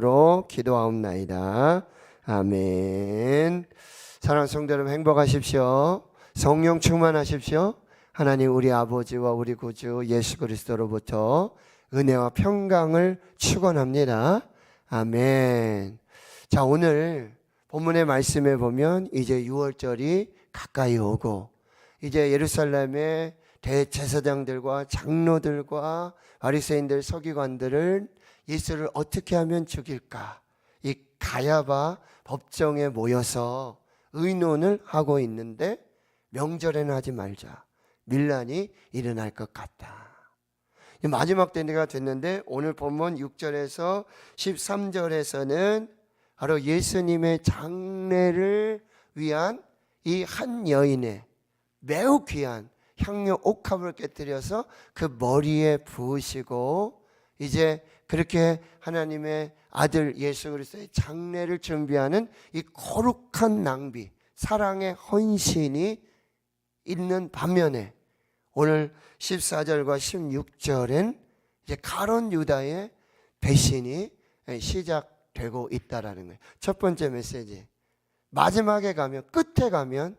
로 기도하옵나이다. 아멘. 사랑하는 성도 여러분 행복하십시오. 성령 충만하십시오. 하나님 우리 아버지와 우리 구주 예수 그리스도로부터 은혜와 평강을 축원합니다. 아멘. 자, 오늘 본문의 말씀에 보면 이제 6월절이 가까이 오고 이제 예루살렘의 대제사장들과 장로들과 바리새인들 서기관들을 예수를 어떻게 하면 죽일까? 이 가야바 법정에 모여서 의논을 하고 있는데 명절에는 하지 말자. 밀란이 일어날 것 같다. 이 마지막 때가 됐는데 오늘 본문 6절에서 13절에서는 바로 예수님의 장례를 위한 이 한 여인의 매우 귀한 향료 옥합을 깨뜨려서 그 머리에 부으시고 이제 그렇게 하나님의 아들 예수 그리스도의 장례를 준비하는 이 거룩한 낭비, 사랑의 헌신이 있는 반면에 오늘 14절과 16절엔 이제 가론 유다의 배신이 시작되고 있다라는 거예요. 첫 번째 메시지. 마지막에 가면 끝에 가면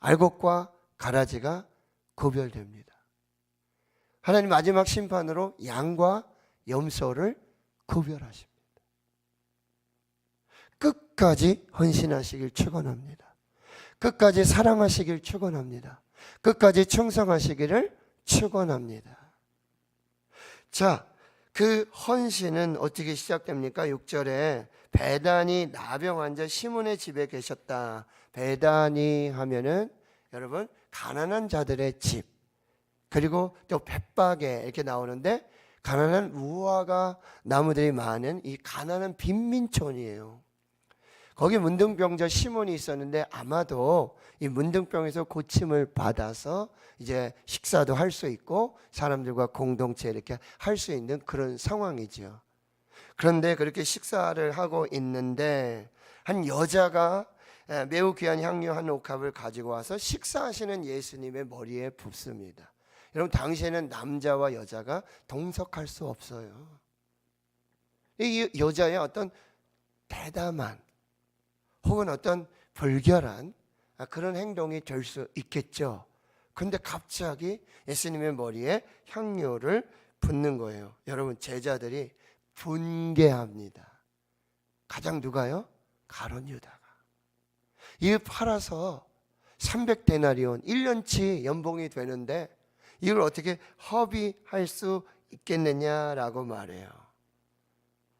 알곡과 가라지가 구별됩니다. 하나님 마지막 심판으로 양과 염소를 구별하십니다. 끝까지 헌신하시길 축원합니다. 끝까지 사랑하시길 축원합니다. 끝까지 충성하시기를 축원합니다. 자, 그 헌신은 어떻게 시작됩니까? 6절에 배단이 나병 환자 시몬의 집에 계셨다. 배단이 하면은 여러분 가난한 자들의 집 그리고 또 벳박에 이렇게 나오는데 가난한 무화과 나무들이 많은 이 가난한 빈민촌이에요. 거기 문둥병자 시몬이 있었는데 아마도 이 문둥병에서 고침을 받아서 이제 식사도 할 수 있고 사람들과 공동체 이렇게 할 수 있는 그런 상황이죠. 그런데 그렇게 식사를 하고 있는데 한 여자가 매우 귀한 향료 한 옥합을 가지고 와서 식사하시는 예수님의 머리에 붓습니다. 여러분 당시에는 남자와 여자가 동석할 수 없어요. 이 여자의 어떤 대담한 혹은 어떤 불결한 그런 행동이 될 수 있겠죠. 근데 갑자기 예수님의 머리에 향료를 붓는 거예요. 여러분 제자들이 분개합니다. 가장 누가요? 가론 유다가. 이 팔아서 300데나리온 1년치 연봉이 되는데 이걸 어떻게 허비할 수 있겠느냐라고 말해요.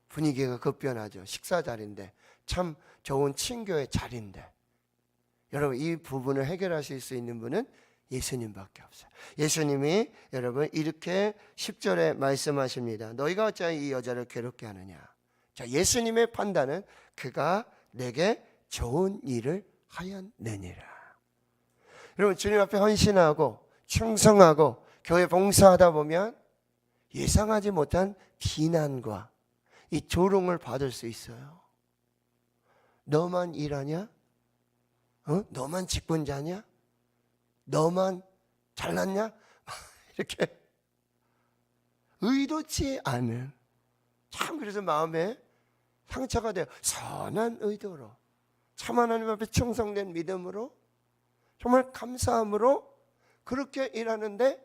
분위기가 급변하죠. 식사 자리인데 참 좋은 친교의 자리인데 여러분 이 부분을 해결하실 수 있는 분은 예수님밖에 없어요. 예수님이 여러분 이렇게 10절에 말씀하십니다. 너희가 어찌하여 이 여자를 괴롭게 하느냐? 자, 예수님의 판단은 그가 내게 좋은 일을 하였느니라. 여러분 주님 앞에 헌신하고 충성하고 교회 봉사하다 보면 예상하지 못한 비난과 이 조롱을 받을 수 있어요. 너만 일하냐? 어? 너만 직분자냐? 너만 잘났냐? 이렇게 의도치 않은 참 그래서 마음에 상처가 돼요. 선한 의도로 참 하나님 앞에 충성된 믿음으로 정말 감사함으로 그렇게 일하는데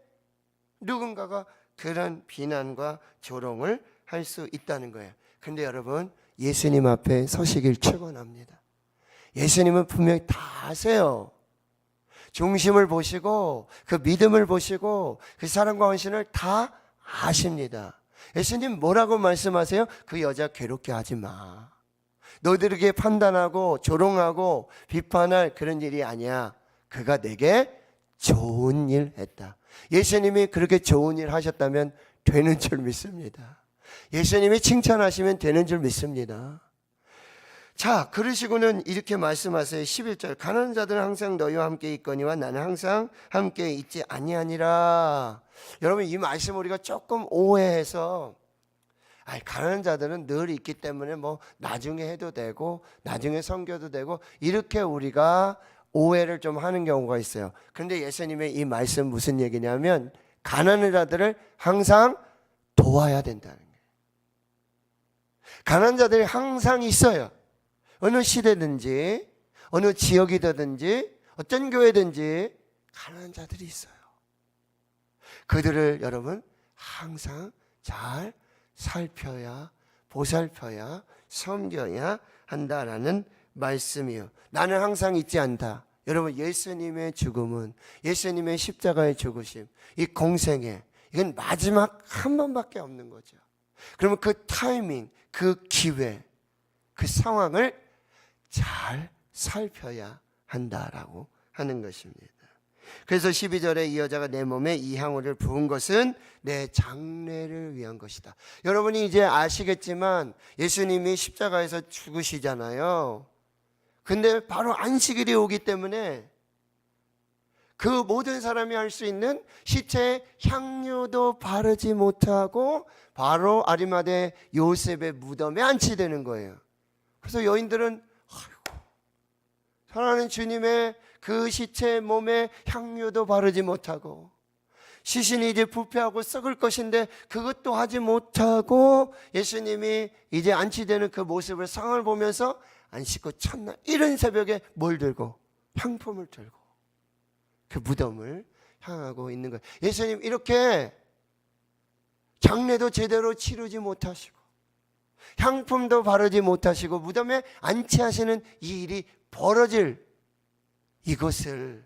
누군가가 그런 비난과 조롱을 할 수 있다는 거예요. 근데 여러분 예수님 앞에 서시길 축원합니다. 예수님은 분명히 다 아세요. 중심을 보시고 그 믿음을 보시고 그 사랑과 헌신을 다 아십니다. 예수님 뭐라고 말씀하세요? 그 여자 괴롭게 하지 마. 너희들에게 판단하고 조롱하고 비판할 그런 일이 아니야. 그가 내게 좋은 일 했다. 예수님이 그렇게 좋은 일 하셨다면 되는 줄 믿습니다. 예수님이 칭찬하시면 되는 줄 믿습니다. 자, 그러시고는 이렇게 말씀하세요. 11절. 가난한 자들은 항상 너희와 함께 있거니와 나는 항상 함께 있지 아니하니라. 여러분 이 말씀 우리가 조금 오해해서 아이 가난한 자들은 늘 있기 때문에 뭐 나중에 해도 되고 나중에 섬겨도 되고 이렇게 우리가 오해를 좀 하는 경우가 있어요. 그런데 예수님의 이 말씀 무슨 얘기냐면 가난한 자들을 항상 도와야 된다는 거예요. 가난한 자들이 항상 있어요. 어느 시대든지 어느 지역이든지 어떤 교회든지 가난한 자들이 있어요. 그들을 여러분 항상 잘 살펴야 보살펴야 섬겨야 한다라는 말씀이요. 나는 항상 있지 않다. 여러분 예수님의 죽음은 예수님의 십자가의 죽으심 이 공생에 이건 마지막 한 번밖에 없는 거죠. 그러면 그 타이밍, 그 기회, 그 상황을 잘 살펴야 한다라고 하는 것입니다. 그래서 12절에 이 여자가 내 몸에 이 향후를 부은 것은 내 장례를 위한 것이다. 여러분이 이제 아시겠지만 예수님이 십자가에서 죽으시잖아요. 근데 바로 안식일이 오기 때문에 그 모든 사람이 할 수 있는 시체에 향유도 바르지 못하고 바로 아리마대 요셉의 무덤에 안치되는 거예요. 그래서 여인들은 아이고 사랑하는 주님의 그 시체 몸에 향유도 바르지 못하고 시신이 이제 부패하고 썩을 것인데 그것도 하지 못하고 예수님이 이제 안치되는 그 모습을 상을 보면서 안 씻고 첫날 이른 새벽에 뭘 들고 향품을 들고 그 무덤을 향하고 있는 거예요. 예수님 이렇게 장례도 제대로 치르지 못하시고 향품도 바르지 못하시고 무덤에 안치하시는 이 일이 벌어질 이것을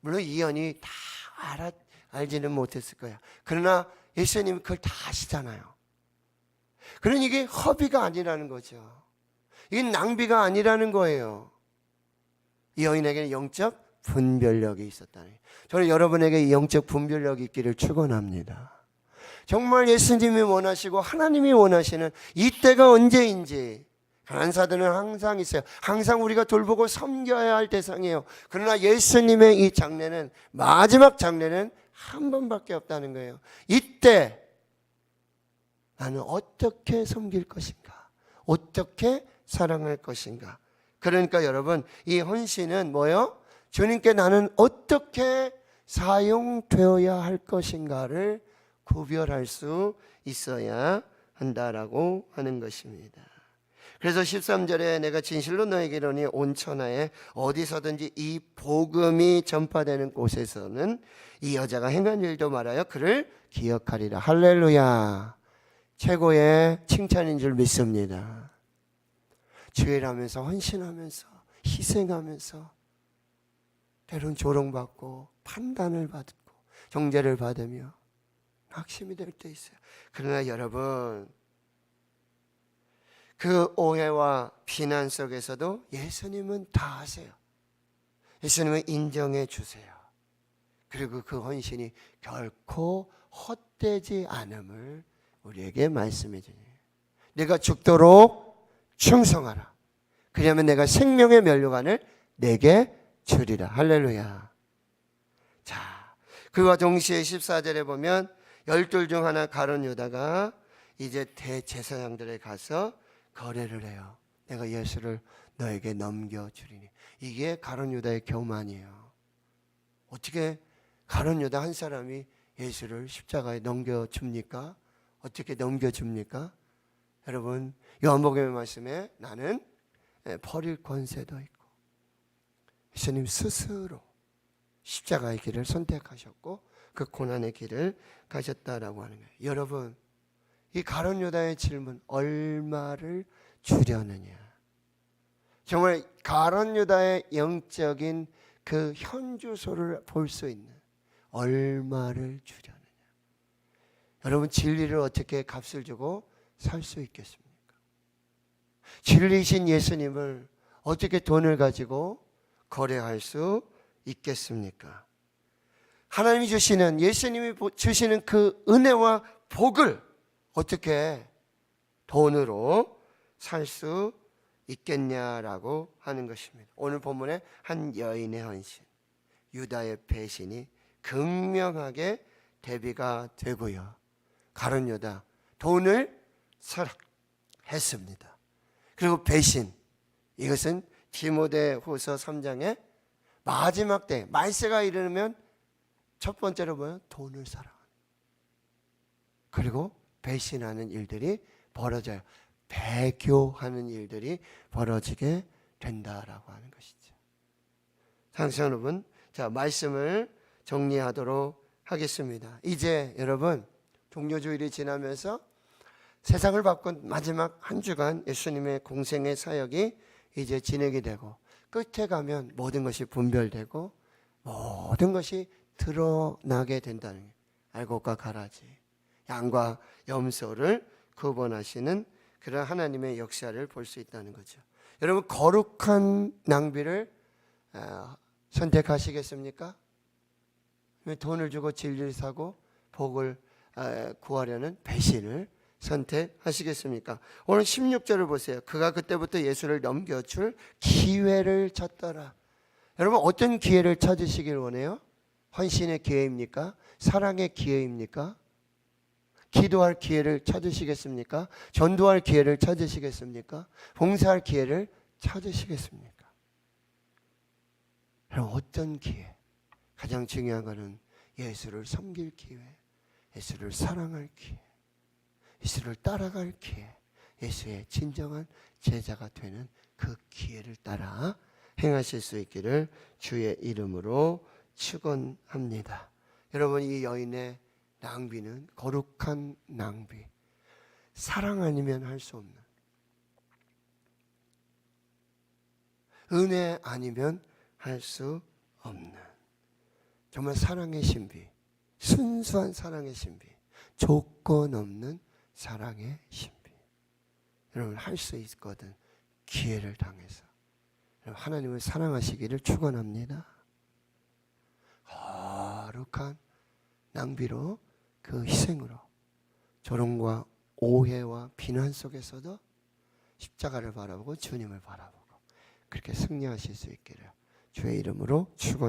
물론 이연이 다 알아 알지는 못했을 거야. 그러나 예수님 그걸 다 아시잖아요. 그러니 이게 허비가 아니라는 거죠. 이게 낭비가 아니라는 거예요. 이 여인에게는 영적 분별력이 있었다는. 저는 여러분에게 이 영적 분별력이 있기를 축원합니다. 정말 예수님이 원하시고 하나님이 원하시는 이때가 언제인지 간사들은 항상 있어요. 항상 우리가 돌보고 섬겨야 할 대상이에요. 그러나 예수님의 이 장례는 마지막 장례는 한 번밖에 없다는 거예요. 이때 나는 어떻게 섬길 것인가? 어떻게 사랑할 것인가? 그러니까 여러분 이 헌신은 뭐요? 주님께 나는 어떻게 사용되어야 할 것인가를 구별할 수 있어야 한다라고 하는 것입니다. 그래서 13절에 내가 진실로 너에게 이르니 온 천하에 어디서든지 이 복음이 전파되는 곳에서는 이 여자가 행한 일도 말하여 그를 기억하리라. 할렐루야. 최고의 칭찬인 줄 믿습니다. 주일하면서 헌신하면서 희생하면서 때론 조롱받고 판단을 받고 정죄를 받으며 낙심이 될 때 있어요. 그러나 여러분 그 오해와 비난 속에서도 예수님은 다 아세요. 예수님은 인정해 주세요. 그리고 그 헌신이 결코 헛되지 않음을 우리에게 말씀해 주니 내가 죽도록 충성하라. 그러면 내가 생명의 면류관을 내게 주리라. 할렐루야. 자, 그와 동시에 14절에 보면 열둘 중 하나 가론 유다가 이제 대제사장들에 가서 거래를 해요. 내가 예수를 너에게 넘겨 주리니. 이게 가론 유다의 교만이에요. 어떻게 가론 유다 한 사람이 예수를 십자가에 넘겨 줍니까? 어떻게 넘겨 줍니까? 여러분 요한복음의 말씀에 나는 버릴 권세도 있고 예수님 스스로 십자가의 길을 선택하셨고 그 고난의 길을 가셨다라고 하는 거예요. 여러분 이 가론 유다의 질문 얼마를 주려느냐? 정말 가론 유다의 영적인 그 현주소를 볼 수 있는 얼마를 주려느냐? 여러분 진리를 어떻게 값을 주고 살 수 있겠습니까? 진리신 예수님을 어떻게 돈을 가지고 거래할 수 있겠습니까? 하나님이 주시는 예수님이 주시는 그 은혜와 복을 어떻게 돈으로 살 수 있겠냐라고 하는 것입니다. 오늘 본문에 한 여인의 헌신, 유다의 배신이 극명하게 대비가 되고요. 가론 유다 돈을 사랑했습니다. 그리고 배신 이것은 디모데후서 3장의 마지막 때 말세가 이르면 첫 번째로 뭐요? 돈을 사랑. 그리고 배신하는 일들이 벌어져요. 배교하는 일들이 벌어지게 된다라고 하는 것이죠. 상승 여러분, 자 말씀을 정리하도록 하겠습니다. 이제 여러분 종료주일이 지나면서 세상을 바꾼 마지막 한 주간 예수님의 공생의 사역이 이제 진행이 되고 끝에 가면 모든 것이 분별되고 모든 것이 드러나게 된다는 게 알곡과 가라지, 양과 염소를 구분하시는 그런 하나님의 역사를 볼 수 있다는 거죠. 여러분 거룩한 낭비를 아, 선택하시겠습니까? 돈을 주고 진리를 사고 복을 아, 구하려는 배신을 선택하시겠습니까? 오늘 16절을 보세요. 그가 그때부터 예수를 넘겨줄 기회를 찾더라. 여러분 어떤 기회를 찾으시길 원해요? 헌신의 기회입니까? 사랑의 기회입니까? 기도할 기회를 찾으시겠습니까? 전도할 기회를 찾으시겠습니까? 봉사할 기회를 찾으시겠습니까? 여러분 어떤 기회? 가장 중요한 것은 예수를 섬길 기회, 예수를 사랑할 기회, 예수를 따라갈 기회, 예수의 진정한 제자가 되는 그 기회를 따라 행하실 수 있기를 주의 이름으로 축원합니다. 여러분 이 여인의 낭비는 거룩한 낭비, 사랑 아니면 할 수 없는. 은혜 아니면 할 수 없는. 정말 사랑의 신비, 순수한 사랑의 신비, 조건 없는 사랑의 신비. 여러분 할 수 있거든 기회를 당해서 여러분, 하나님을 사랑하시기를 축원합니다. 거룩한 낭비로 그 희생으로 조롱과 오해와 비난 속에서도 십자가를 바라보고 주님을 바라보고 그렇게 승리하실 수 있기를 주의 이름으로 축원합니다.